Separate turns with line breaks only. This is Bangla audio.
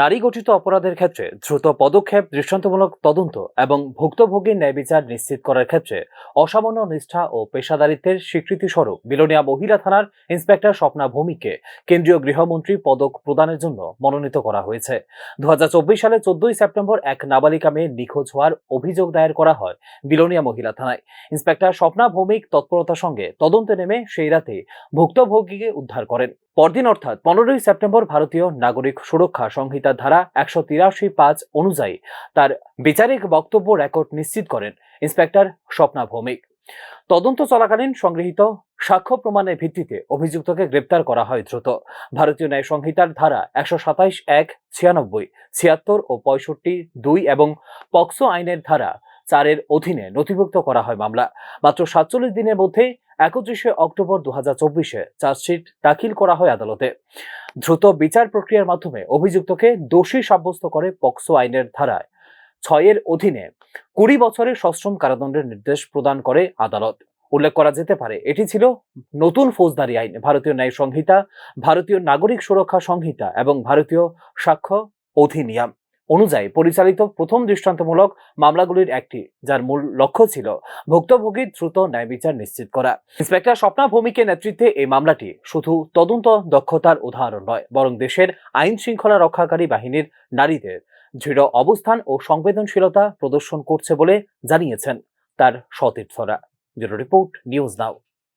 নারী গঠিত অপরাধের ক্ষেত্রে দ্রুত পদক্ষেপ, দৃষ্টান্তমূলক তদন্ত এবং ভুক্তভোগীর ন্যায় বিচার নিশ্চিত করার ক্ষেত্রে অসামান্য নিষ্ঠা ও পেশাদারিত্বের স্বীকৃতি স্বরূপ বিলোনিয়া মহিলা থানার ইন্সপেক্টর স্বপ্না ভৌমিককে কেন্দ্রীয় গৃহমন্ত্রী পদক প্রদানের জন্য মনোনীত করা হয়েছে। দু হাজার চব্বিশ সালে চোদ্দই সেপ্টেম্বর এক নাবালিকা মেয়ে নিখোঁজ হওয়ার অভিযোগ দায়ের করা হয় বিলোনিয়া মহিলা থানায়। ইন্সপেক্টর স্বপ্না ভৌমিক তৎপরতার সঙ্গে তদন্তে নেমে সেই রাতে ভুক্তভোগীকে উদ্ধার করেন। পরদিন অর্থাৎ পনেরোই সেপ্টেম্বর ভারতীয় নাগরিক সুরক্ষা সংহিতার ধারা একশো তিরাশি পাঁচ অনুযায়ী তার বিচারিক বক্তব্য রেকর্ড নিশ্চিত করেন ইন্সপেক্টর স্বপ্না ভৌমিক। তদন্ত চলাকালীন সংগৃহীত সাক্ষ্য প্রমাণের ভিত্তিতে অভিযুক্তকে গ্রেপ্তার করা হয় দ্রুত। ভারতীয় ন্যায় সংহিতার ধারা একশো সাতাইশ এক ছিয়ানব্বই, ছিয়াত্তর ও পঁয়ষট্টি দুই এবং পক্সো আইনের ধারা চারের অধীনে নথিভুক্ত করা হয় মামলা। মাত্র সাতচল্লিশ দিনের মধ্যে একত্রিশে অক্টোবর দু হাজার চব্বিশে চার্জশিট দাখিল করা হয় আদালতে। দ্রুত বিচার প্রক্রিয়ার মাধ্যমে অভিযুক্তকে দোষী সাব্যস্ত করে পক্সো আইনের ধারায়। ছয়ের অধীনে কুড়ি বছরের সশ্রম কারাদণ্ডের নির্দেশ প্রদান করে আদালত। উল্লেখ করা যেতে পারে, এটি ছিল নতুন ফৌজদারি আইন, ভারতীয় ন্যায় সংহিতা, ভারতীয় নাগরিক সুরক্ষা সংহিতা এবং ভারতীয় সাক্ষ্য অধিনিয়ম। অনুযায়ী পরিচালিত প্রথম দৃষ্টান্তমূলক মামলাগুলির একটি, যার মূল লক্ষ্য ছিল ভুক্তভোগীর দ্রুত ন্যায় বিচার নিশ্চিত করা। ইন্সপেক্টর স্বপ্না ভৌমিকের নেতৃত্বে এই মামলাটি শুধু তদন্ত দক্ষতার উদাহরণ নয়, বরং দেশের আইন শৃঙ্খলা রক্ষাকারী বাহিনীর নারীদের দৃঢ় অবস্থান ও সংবেদনশীলতা প্রদর্শন করছে বলে জানিয়েছেন তার সতীর্থরা। Report, news now.